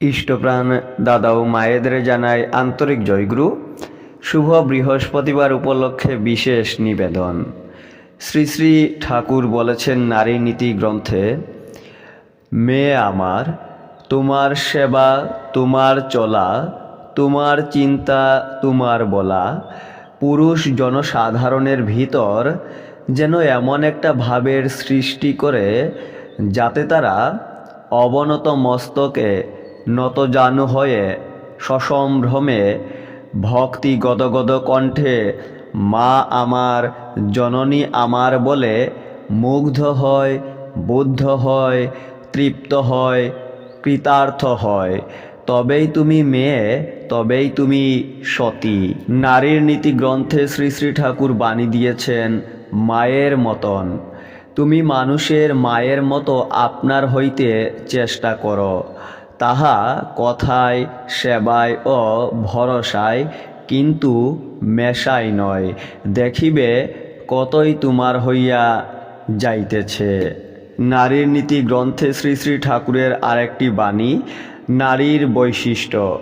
ইষ্টপ্রাণ দাদা ও মায়েদের জানায় আন্তরিক জয়গুরু। শুভ বৃহস্পতিবার উপলক্ষে বিশেষ নিবেদন। শ্রী শ্রী ঠাকুর বলেছেন নারী নীতি গ্রন্থে মেয়ে আমার, তোমার সেবা, তোমার চলা, তোমার চিন্তা, তোমার বলা, পুরুষ জনসাধারণের ভিতর যেন এমন একটা ভাবের সৃষ্টি করে যাতে তারা অবনত মস্তকে নতজানু হয়ে সসম্ভ্রমে ভক্তি গদগদ কণ্ঠে, মা আমার, জননী আমার বলে মুগ্ধ হয়, বুদ্ধ হয়, তৃপ্ত হয়, কৃতার্থ হয়। তবেই তুমি মেয়ে, তবেই তুমি সতী। নারীর নীতি গ্রন্থে শ্রী শ্রী ঠাকুর বাণী দিয়েছেন, মায়ের মতন। তুমি মানুষের মায়ের মতো আপনার হইতে চেষ্টা করো। তাহা কথায়, সেবায় ও ভরসায় কিন্তু মেশাই নয়। দেখিবে কতই তোমার হইয়া যাইতেছে। নারীর নীতি গ্রন্থে শ্রী শ্রী ঠাকুরের আরেকটি বাণী, নারীর বৈশিষ্ট্য।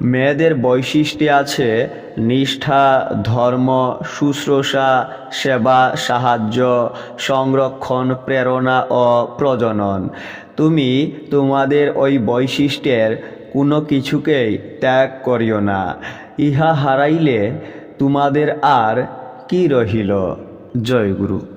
মেয়েদের বৈশিষ্ট্যে আছে নিষ্ঠা, ধর্ম, শুশ্রূষা, সেবা, সাহায্য, সংরক্ষণ, প্রেরণা ও প্রজনন। তুমি তোমাদের ওই বৈশিষ্ট্যের কোনো কিছুকেই ত্যাগ করিও না। ইহা হারাইলে তোমাদের আর কি রহিল? জয় গুরু